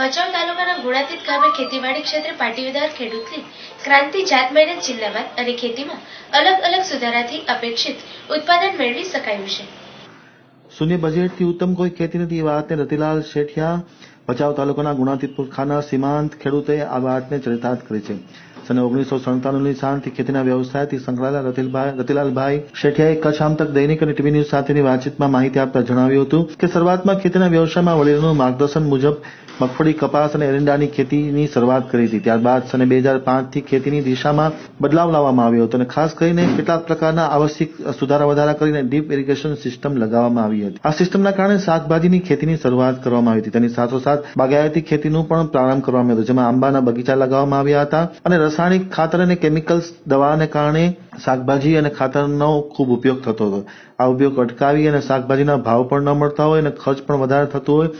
ભચાઉ તાલુકાના ગુણાતીત ગામે ખેતીવાડી ક્ષેત્રે પાટીદાર ખેડૂતની ક્રાંતિ જાત મહેનત જિલ્લામાં અને ખેતીમાં અલગ અલગ સુધારાથી અપેક્ષિત ઉત્પાદન મેળવી શકાયું છે. શૂન્ય બજેટથી ઉત્તમ કોઈ ખેતી નથી, એ વાતને રતિલાલ શેઠિયા ભચાઉ તાલુકાના ગુણાતીતપુર ખાના સીમાંત ખેડૂતે આ વાતને ચરિતાર્થ કરી છે. સને ઓગણીસો સત્તાણુંની સાલથી ખેતીના વ્યવસાયથી સંકળાયેલા રતિલાલભાઈ શેઠિયાએ કચ્છ આમતક દૈનિક અને ટીવી ન્યૂઝ સાથેની વાતચીતમાં માહિતી આપતા જણાવ્યું હતું કે શરૂઆતમાં ખેતીના વ્યવસાયમાં વડીલોનું માર્ગદર્શન મુજબ મગફળી, કપાસ અને એરંડાની ખેતીની શરૂઆત કરી હતી. ત્યારબાદ સને બે હજાર પાંચથી ખેતીની દિશામાં બદલાવ લાવવામાં આવ્યો હતો અને ખાસ કરીને કેટલાક પ્રકારના આવશ્યક સુધારા વધારા કરીને ડીપ ઇરિગેશન સિસ્ટમ લગાવવામાં આવી હતી. આ સિસ્ટમના કારણે શાકભાજીની ખેતીની શરૂઆત કરવામાં આવી હતી. તેની સાથોસાથ બાગાયતી ખેતીનું પણ પ્રારંભ કરવામાં આવ્યો જેમાં આંબાના બગીચા લગાવવામાં આવ્યા હતા અને રાસાયણિક ખાતર અને કેમિકલ્સ દવાને કારણે શાકભાજી અને ખાતરનો ખૂબ ઉપયોગ થતો હતો. આ ઉપયોગ અટકાવી અને શાકભાજીના ભાવ પણ ન મળતા હોય અને ખર્ચ પણ વધારે થતો હોય.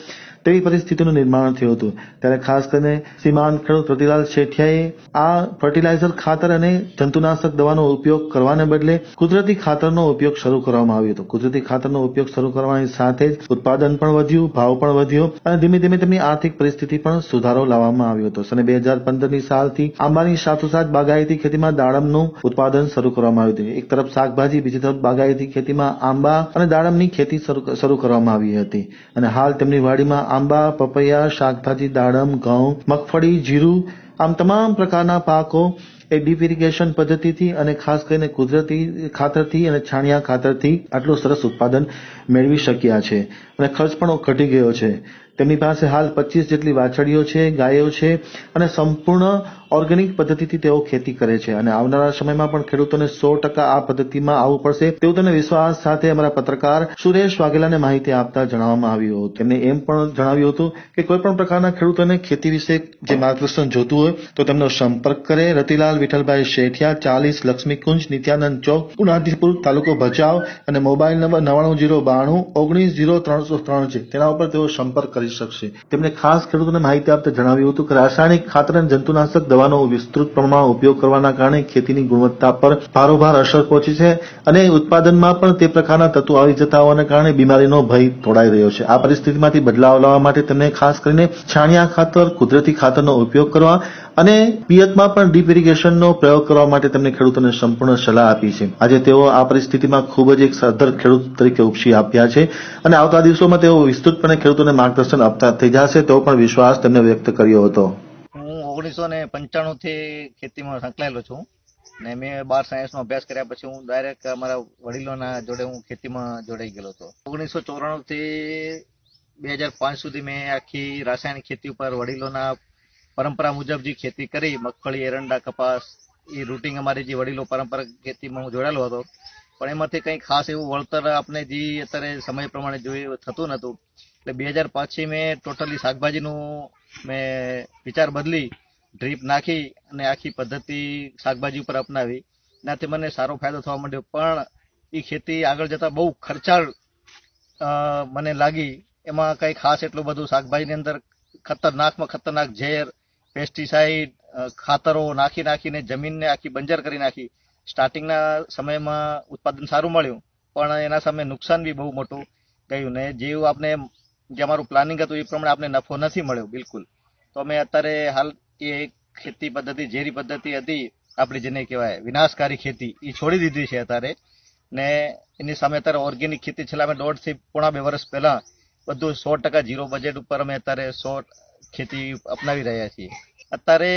તેવી પરિસ્થિતિનું નિર્માણ થયું હતું? ત્યારે ખાસ કરીને સીમાંત ખેડૂત પ્રતિલાલ શેઠિયાએ આ ફર્ટિલાઇઝર ખાતર અને જંતુનાશક દવાનો ઉપયોગ કરવાને બદલે કુદરતી ખાતરનો ઉપયોગ શરૂ કરવામાં આવ્યો હતો. કુદરતી ખાતરનો ઉપયોગ શરૂ કરવાની સાથે જ ઉત્પાદન પણ વધ્યું, ભાવ પણ વધ્યો અને ધીમે ધીમે તેમની આર્થિક પરિસ્થિતિ પણ સુધારો લાવવામાં આવ્યો હતો. અને બે હજાર પંદરની સાલથી આંબાની સાથોસાથ બાગાયતી ખેતીમાં દાડમનું ઉત્પાદન શરૂ કરવામાં આવ્યું હતું. એક તરફ શાકભાજી, બીજી તરફ બાગાયતી ખેતીમાં આંબા અને દાડમની ખેતી શરૂ કરવામાં આવી હતી. અને હાલ તેમની વાડીમાં આંબા, પપૈયા, શાકભાજી, દાડમ, ઘઉં, મગફળી, જીરું, આમ તમામ પ્રકારના પાકો એ ડીપ ઇરિગેશન પદ્ધતિથી અને ખાસ કરીને કુદરતી ખાતરથી અને છાણિયા ખાતરથી આટલું સરસ ઉત્પાદન મેળવી શક્યા છે. અને ખર્ચ પણ ઘટી ગયો છે. તેમની પાસે હાલ પચીસ જેટલી વાછડીઓ છે, ગાયો છે અને સંપૂર્ણ ઓર્ગેનિક પદ્ધતિથી તેઓ ખેતી કરે છે. અને આવનારા સમયમાં પણ ખેડૂતોને સો ટકા આ પદ્ધતિમાં આવવું પડશે તેવું તેને વિશ્વાસ સાથે અમારા પત્રકાર સુરેશ વાઘેલાને માહિતી આપતા જણાવવામાં આવ્યું હતું. તેમણે એમ પણ જણાવ્યું હતું કે કોઈ પ્રકારના ખેડૂતોને ખેતી વિશે જે માર્ગદર્શન જોતું હોય તો તેમનો સંપર્ક કરે. રતિલાલ, વિઠ્ઠલભાઈ શેઠિયા, ચાલીસ, લક્ષ્મીકુંજ, નિત્યાનંદ ચોક ગુણાદીપુર તાલુકો ભચાઉ અને મોબાઈલ નંબર નવાણું જીરો બાણું ઓગણીસ જીરો ત્રણસો ત્રણ છે. તેના ઉપર તેઓ સંપર્ક કરી શકશે. તેમણે ખાસ ખેડૂતોને માહિતી આપતા જણાવ્યું હતું કે રાસાયણિક ખાતર અને જંતુનાશક દવાનો વિસ્તૃત પ્રમાણમાં ઉપયોગ કરવાના કારણે ખેતીની ગુણવત્તા પર ભારોભાર અસર પહોંચી છે અને ઉત્પાદનમાં પણ તે પ્રકારના તત્વો આવી જતા હોવાને કારણે બીમારીનો ભય તોડાઈ રહ્યો છે. આ પરિસ્થિતિમાંથી બદલાવ લાવવા માટે તેમણે ખાસ કરીને છાણિયા ખાતર, કુદરતી ખાતરનો ઉપયોગ કરવા અને પિયતમાં પણ ડીપ ઇરિગેશનનો પ્રયોગ કરવા માટે તેમણે ખેડૂતોને સંપૂર્ણ સલાહ આપી છે. આજે તેઓ આ પરિસ્થિતિમાં ખૂબ જ એક સદ્ધર ખેડૂત તરીકે ઉપસી આપ્યા છે અને આવતા દિવસોમાં તેઓ વિસ્તૃતપણે ખેડૂતોને માર્ગદર્શન આપતા થઈ જશે તેવો પણ વિશ્વાસ તેમને વ્યક્ત કર્યો હતો. હું ઓગણીસો ને પંચાણું થી ખેતીમાં સંકળાયેલો છું. ને મેં બાર સાયન્સ નો અભ્યાસ કર્યા પછી હું ડાયરેક્ટ અમારા વડીલોના જોડે હું ખેતીમાં જોડાઈ ગયેલો હતો. ઓગણીસો ચોરાણું થી બે હજાર પાંચ સુધી મેં આખી રાસાયણિક ખેતી ઉપર વડીલોના પરંપરા મુજબ જે ખેતી કરી, મગફળી, એરંડા, કપાસ, એ રૂટિંગ અમારી જે વડીલો પરંપરા ખેતીમાં હું જોડાયેલો હતો. પણ એમાંથી કંઈ ખાસ એવું વળતર આપણે જે અત્યારે સમય પ્રમાણે જોયું થતું નતું એટલે બે હજાર પાંચથી મેં ટોટલી શાકભાજીનું મેં વિચાર બદલી, ડ્રીપ નાખી અને આખી પદ્ધતિ શાકભાજી ઉપર અપનાવી. એનાથી મને સારો ફાયદો થવા માંડ્યો. પણ એ ખેતી આગળ જતા બહુ ખર્ચાળ મને લાગી. એમાં કંઈ ખાસ એટલું બધું શાકભાજીની અંદર ખતરનાકમાં ખતરનાક ઝેર, પેસ્ટિસાઇડ ખાતરો નાખી નાખીને જમીનને આખી બંજર કરી નાખી. સ્ટાર્ટિંગના સમયમાં ઉત્પાદન સારું મળ્યું. પણ એના સામે નુકસાન બી બહુ મોટું ગયું ને જેવું આપણે જે અમારું પ્લાનિંગ હતું એ પ્રમાણે આપણે નફો નથી મળ્યો, બિલકુલ. તો અમે અત્યારે હાલ એ ખેતી પદ્ધતિ, ઝેરી પદ્ધતિ હતી, આપણી જેને કહેવાય વિનાશકારી ખેતી એ છોડી દીધી છે અત્યારે. ને એની સામે અત્યારે ઓર્ગેનિક ખેતી છેલ્લા અમે દોઢથી પોણા બે વર્ષ પહેલા બધું સો ટકા જીરો બજેટ ઉપર અમે અત્યારે સો ખેતી અપનાવી રહ્યા છીએ. અત્યારે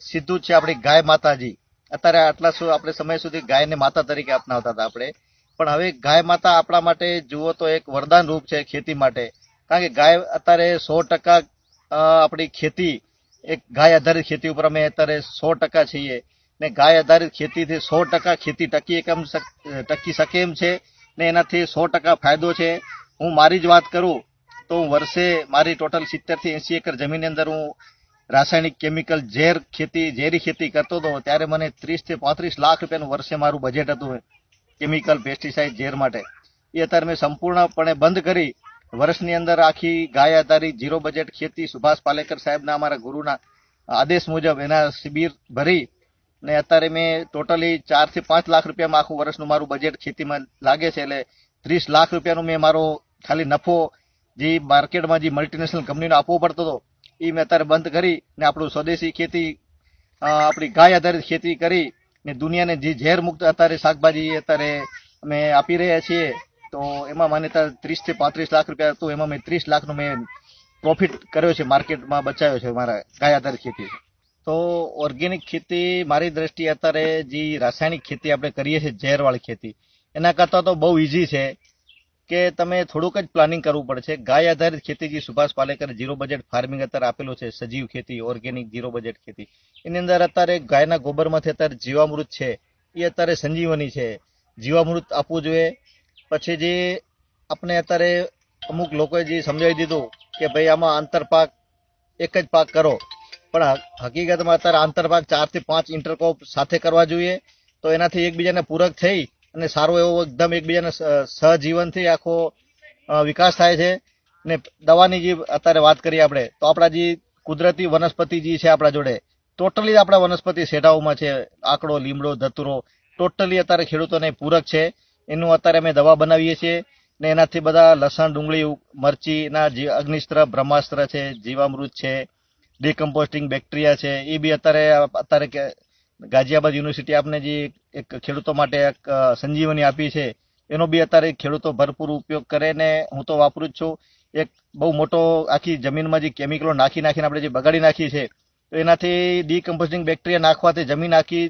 સીધું છે આપણી ગાય માતાજી. અત્યારે આટલા શું આપણે સમય સુધી ગાયને માતા તરીકે અપનાવતા હતા આપણે. પણ હવે ગાય માતા આપણા માટે, જુઓ તો એક વરદાન રૂપ છે ખેતી માટે. કારણ કે ગાય અત્યારે સો ટકા આપણી ખેતી, એક ગાય આધારિત ખેતી ઉપર અમે અત્યારે સો ટકા છીએ. ને ગાય આધારિત ખેતીથી સો ટકા ખેતી ટકી એકમ ટકી શકે એમ છે, ને એનાથી સો ટકા ફાયદો છે. હું મારી જ વાત કરું, તો હું વર્ષે મારી ટોટલ સિત્તેરથી એંસી એકર જમીનની અંદર હું રાસાયણિક કેમિકલ ઝેર ખેતી, ઝેરી ખેતી કરતો હતો, ત્યારે મને ત્રીસથી પાંત્રીસ લાખ રૂપિયાનું વર્ષે મારું બજેટ હતું, કેમિકલ પેસ્ટિસાઇડ ઝેર માટે. એ અત્યારે મેં સંપૂર્ણપણે બંધ કરી વર્ષની અંદર આખી ગાય આધારિત ઝીરો બજેટ ખેતી સુભાષ પાલેકર સાહેબના અમારા ગુરુના આદેશ મુજબ એના શિબિર ભરી ને અત્યારે મેં ટોટલી ચારથી પાંચ લાખ રૂપિયામાં આખું વર્ષનું મારું બજેટ ખેતીમાં લાગે છે એટલે ત્રીસ લાખ રૂપિયાનું મેં મારો ખાલી નફો જે માર્કેટમાં જે મલ્ટીનેશનલ કંપનીનો આપવો પડતો હતો, એ મેં અત્યારે બંધ કરી ને આપણું સ્વદેશી ખેતી આપણી ગાય આધારિત ખેતી કરી ને દુનિયાને જે ઝેર મુક્ત અત્યારે શાકભાજી અત્યારે અમે આપી રહ્યા છીએ. તો એમાં માન્યતા અત્યારે ત્રીસથી પાંત્રીસ લાખ રૂપિયા હતું એમાં મેં ત્રીસ લાખનો મેં પ્રોફિટ કર્યો છે, માર્કેટમાં બચાવ્યો છે મારા ગાય આધારિત ખેતી. તો ઓર્ગેનિક ખેતી મારી દ્રષ્ટિએ અત્યારે જે રાસાયણિક ખેતી આપણે કરીએ છીએ, ઝેરવાળી ખેતી, એના કરતાં તો બહુ ઈઝી છે કે તમે થોડુંક જ પ્લાનિંગ કરવું પડશે ગાય આધારિત ખેતી જે Subhash Palekar zero budget farming અત્યારે આપેલું છે, સજીવ ખેતી ઓર્ગેનિક ઝીરો બજેટ ખેતી. એની અંદર અત્યારે ગાયના ગોબરમાંથી અત્યારે જીવામૃત છે, એ અત્યારે સંજીવની છે. જીવામૃત આપવું જોઈએ પછી જે આપણે અત્યારે અમુક લોકોએ જે સમજાવી દીધું કે ભાઈ આમાં આંતરપાક એક જ પાક કરો, પણ હકીકતમાં અત્યારે આંતરપાક ચારથી પાંચ ઇન્ટરકોપ સાથે કરવા જોઈએ, તો એનાથી એકબીજાને પૂરક થઈ અને સારો એવો એકદમ એકબીજાને સહજીવનથી આખો વિકાસ થાય છે. ને દવાની જે અત્યારે વાત કરીએ આપણે, તો આપણા જે કુદરતી વનસ્પતિ જે છે આપણા જોડે, ટોટલી આપણા વનસ્પતિ સેટાઓમાં છે, આકડો, લીમડો, ધતુરો, ટોટલી અત્યારે ખેડૂતોને પૂરક છે. એનું અત્યારે અમે દવા બનાવીએ છીએ ને એનાથી બધા લસણ, ડુંગળી, મરચીના જે અગ્નિસ્ત્ર, બ્રહ્માસ્ત્ર છે, જીવામૃત છે ડિકમ્પોસ્ટિંગ બેક્ટેરિયા છે, એ બી અત્યારે અત્યારે ગાઝિયાબાદ યુનિવર્સિટી આપને જે એક ખેડૂતો માટે એક સંજીવની આપી છે, એનો બી અત્યારે ખેડૂતો ભરપૂર ઉપયોગ કરે ને હું તો વાપરું જ છું. એક બહુ મોટો આખી જમીનમાં જે કેમિકલો નાખી નાખીને આપણે જે બગાડી નાખી છે તો એનાથી ડીકમ્પોઝિંગ બેક્ટેરિયા નાખવાથી જમીન આખી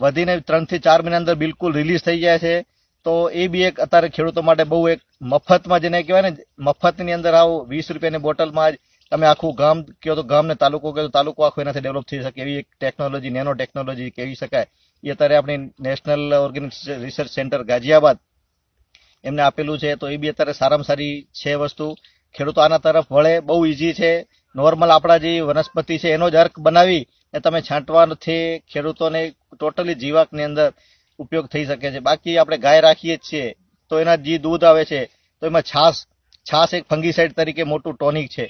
વધીને ત્રણથી ચાર મહિના અંદર બિલકુલ રિલીઝ થઈ જાય છે. તો એ બી એક અત્યારે ખેડૂતો માટે બહુ એક મફતમાં જેને કહેવાય ને, મફતની અંદર આવો વીસ રૂપિયાની બોટલમાં જ તમે આખું ગામ કહો તો ગામ ને તાલુકો કહો તો તાલુકો આખો એનાથી ડેવલપ થઈ શકે. એવી એક ટેકનોલોજી નેનો ટેકનોલોજી કહી શકાય. એ અત્યારે આપણી national organic research centre Ghaziabad એમને આપેલું છે. તો એ બી અત્યારે સારામાં સારી છે વસ્તુ. ખેડૂતો આના તરફ વળે, બહુ ઈઝી છે. નોર્મલ આપણા જે વનસ્પતિ છે એનો જ અર્ક બનાવી ને તમે છાંટવાથી ખેડૂતોને ટોટલી જીવાકની અંદર ઉપયોગ થઈ શકે છે. બાકી આપણે ગાય રાખીએ જ છીએ, તો એના જે દૂધ આવે છે, તો એમાં છાસ છાસ એક ફંગીસાઇડ તરીકે મોટું ટોનિક છે.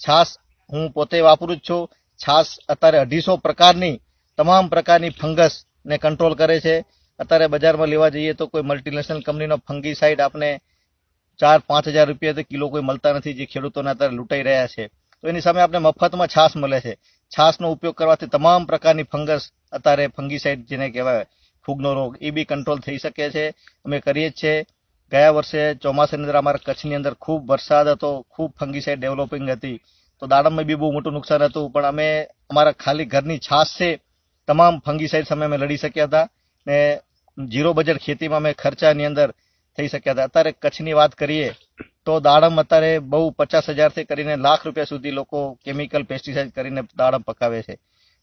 છાસ હું પોતે વાપરું જ છું. છાસ અત્યારે અઢીસો પ્રકારની, તમામ પ્રકારની ફંગસને કંટ્રોલ કરે છે. અત્યારે બજારમાં લેવા જઈએ તો કોઈ મલ્ટીનેશનલ કંપનીનો ફંગીસાઇડ આપણે ચાર, પાંચ હજાર રૂપિયા કિલો કોઈ મળતા નથી જે ખેડૂતોને અત્યારે લૂંટાઈ રહ્યા છે. તો એની સામે આપણે મફતમાં છાસ મળે છે. છાસનો ઉપયોગ કરવાથી તમામ પ્રકારની ફંગસ અત્યારે ફંગીસાઇડ જેને કહેવાય ફૂગનો રોગ, એ બી કંટ્રોલ થઈ શકે છે. અમે કરીએ જ છે ગયા વર્ષે ચોમાસાની અંદર અમારા કચ્છની અંદર ખૂબ વરસાદ હતો, ખૂબ ફંગીસાઇડ ડેવલપિંગ હતી. તો દાડમમાં બી બહુ મોટું નુકસાન હતું, પણ અમે અમારા ખાલી ઘરની છાશ છે, તમામ ફંગીસાઇડ સામે અમે લડી શક્યા હતા ને ઝીરો બજેટ ખેતીમાં અમે ખર્ચાની અંદર થઈ શક્યા હતા. અત્યારે કચ્છની વાત કરીએ તો દાડમ અત્યારે બહુ પચાસ હજારથી કરીને લાખ રૂપિયા સુધી લોકો કેમિકલ, પેસ્ટિસાઇડ કરીને દાડમ પકાવે છે.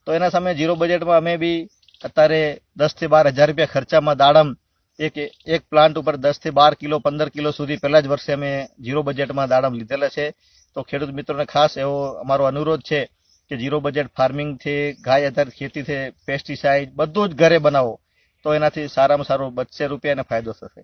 તો એના સામે ઝીરો બજેટમાં અમે બી અત્યારે દસથી બાર હજાર રૂપિયા ખર્ચામાં દાડમ એક એક પ્લાન્ટ ઉપર દસથી બાર કિલો, પંદર કિલો સુધી પહેલા જ વર્ષે અમે ઝીરો બજેટમાં દાડમ લીધેલા છે. તો ખેડૂત મિત્રોને ખાસ એવો અમારો અનુરોધ છે કે ઝીરો બજેટ ફાર્મિંગથી ગાય આધારિત ખેતીથી પેસ્ટિસાઇડ બધું જ ઘરે બનાવો. તો એનાથી સારામાં સારો બચશે રૂપિયા અને ફાયદો થશે.